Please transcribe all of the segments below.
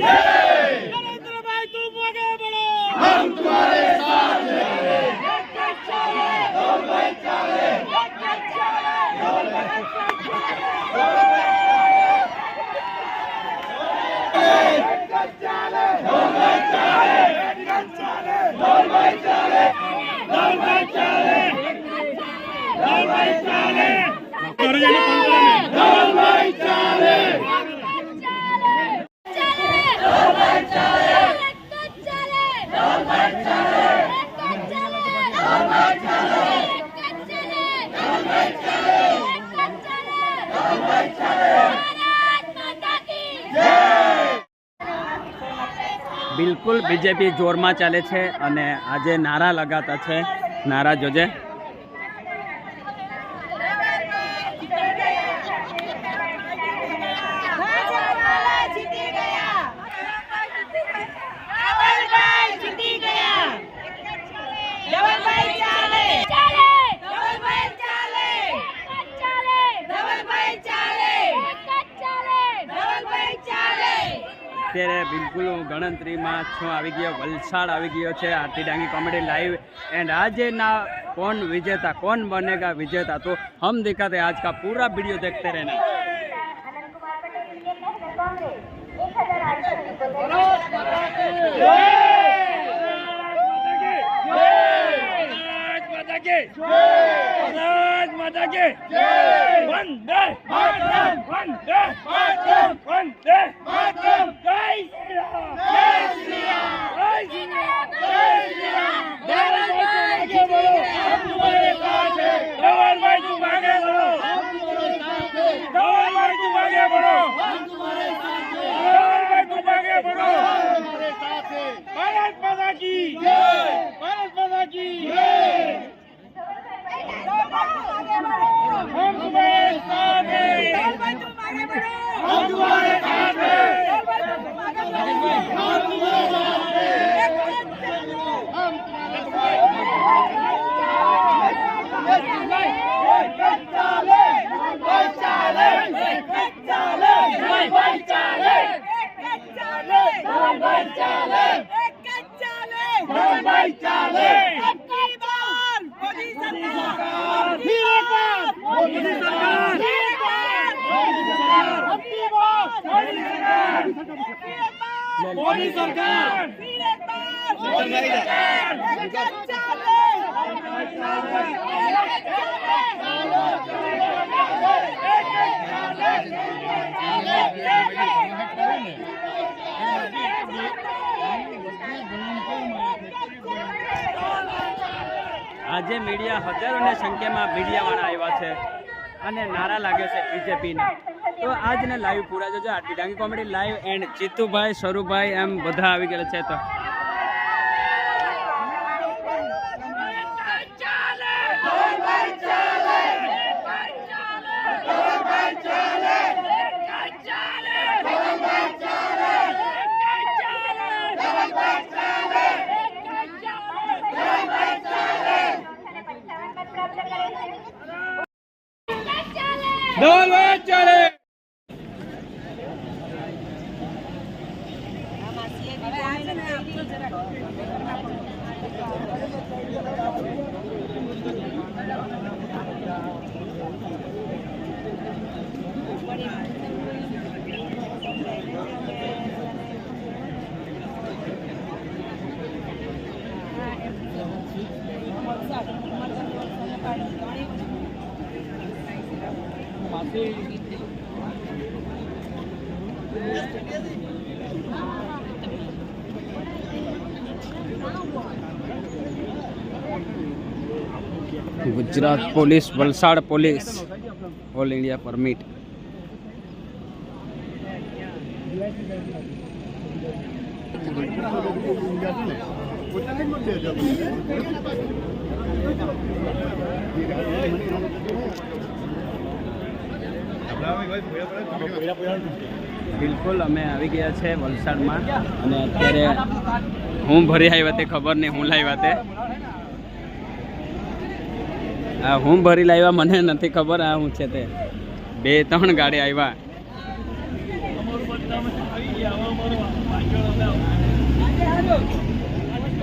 नरेंद्र भाई બીજેપી જોરમાં ચાલે છે અને આજે નારા લગાતા છે. નારા જોજે જીતી ગયા ધવલભાઈ જીતી ગયા ધવલભાઈ ચાલે ચાલે ધવલભાઈ ચાલે ચાલે ધવલભાઈ ચાલે ચાલે ધવલભાઈ ચાલે અત્યારે બિલકુલ હું ગણતરીમાં છું આવી ગયો વલસાડ આવી ગયો છે Aarti Dangi comedy live and આજના કોણ વિજેતા કોણ બનેગા વિજેતા તો હમ દેખાતે આજ કા પૂરા વીડિયો દેખતે રહેના એક માતા કે ભારત માતા કે વંદે માતરમ. વંદે માતરમ. વંદે માતરમ. જય શ્રી રામ. જય શ્રી રામ. મોદી સરકાર! આજે મીડિયા હજારોની સંખ્યામાં મીડિયાવાળા આવ્યા છે અને નારા લાગે છે બીજેપીના તો આજ ને લાઈવ પૂરા જજો આટલી Dangi comedy live and Jitubhai Swarubhai એમ બધા આવી ગયેલા છે તો ¡No, no! Gujarat police Valsad police all India permit બિલકુલ, અમે આવી ગયા છે વલસાડમાં અને અત્યારે હું ભરી આવ્યા તે ખબર નહીં, હું લાવ્યા તે. આ હું ભરી લાવ્યા મને નથી ખબર આ હું છે તે. બે, ત્રણ ગાડી આવ્યા.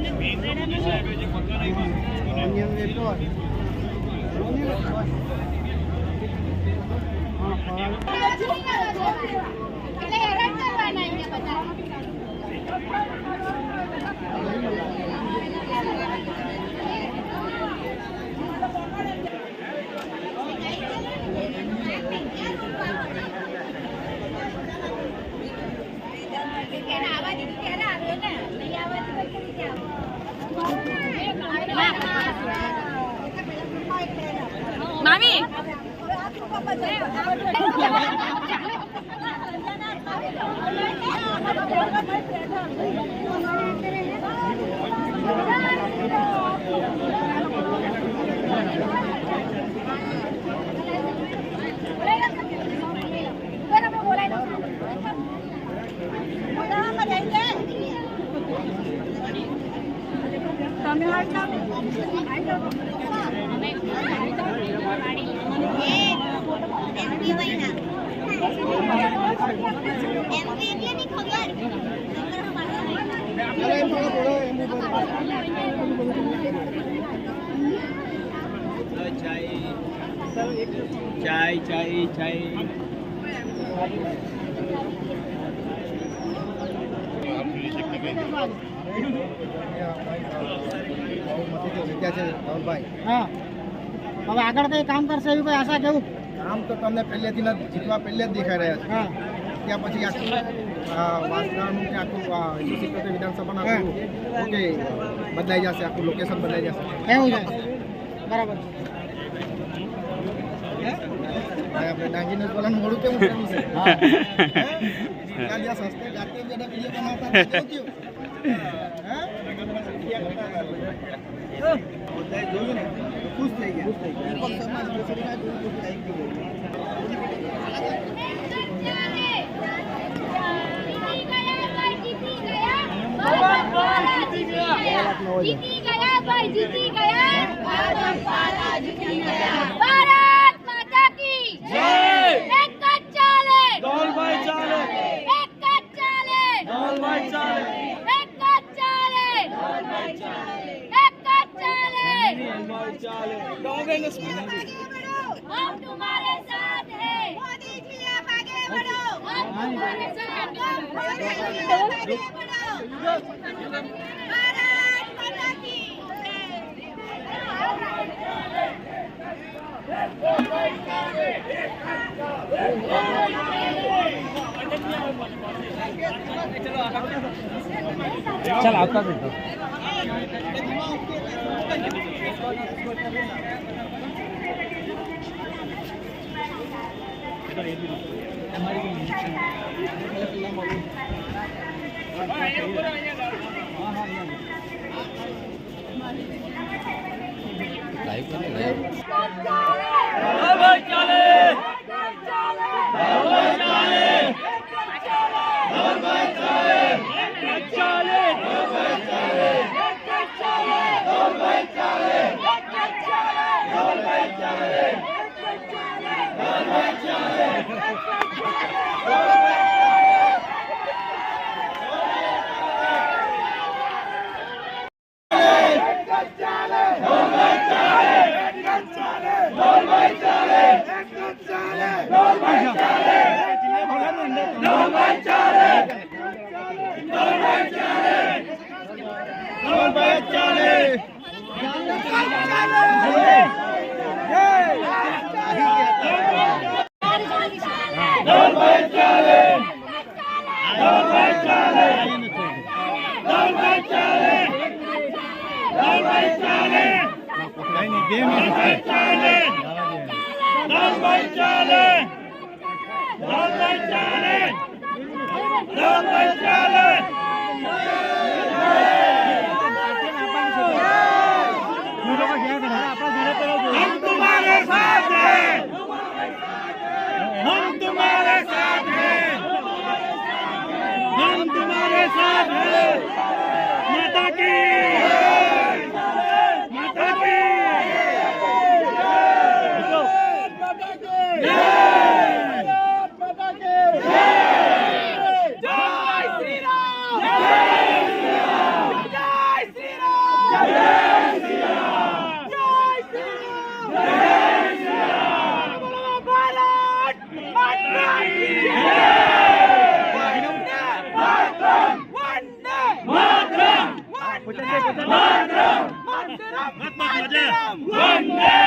Thank you. తమిళనాడు ચાય ચાય ચાય હા. હવે આગળ કઈ કામ કરશે એવી કોઈ આશા કેવું કામ તો તમને પહેલેથી જીતવા પહેલે જ દેખાઈ રહ્યા છે ત્યાં પછી આખું આ વાસણાનું કે આખું વિધાનસભા ના સિત્તોતેર વિધાનસભાનું આખું ઓકે બદલાઈ જશે આખું લોકેશન બદલાઈ જશે. એવું છે. બરાબર. આપણે ડાંગીને બોલાનું મોડું કેવું કર્યું છે ત્યાં સસ્તે જાતે જ વીડિયો બનાવતા જોયું ને? ખુશ થઈ ગયા. ચાલે हम तुम्हारे साथ हैं। मोदी जी आप आगे बढ़ो। हम तुम्हारे साथ हैं। मोदी जी। आप आगे बढ़ो। चल आपका भी दो live live Sorry. Game Lalbhai ચાલે લાલભાઈ ચાલે લાલભાઈ ચાલે हम तुम्हारे साथ हैं हम तुम्हारे साथ हैं हम तुम्हारे साथ हैं माता की وتنام وتنام وتنام وتنام وتنام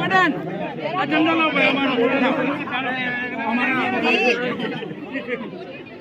ম্যাডাম আজন্ডা লাও আমার আমার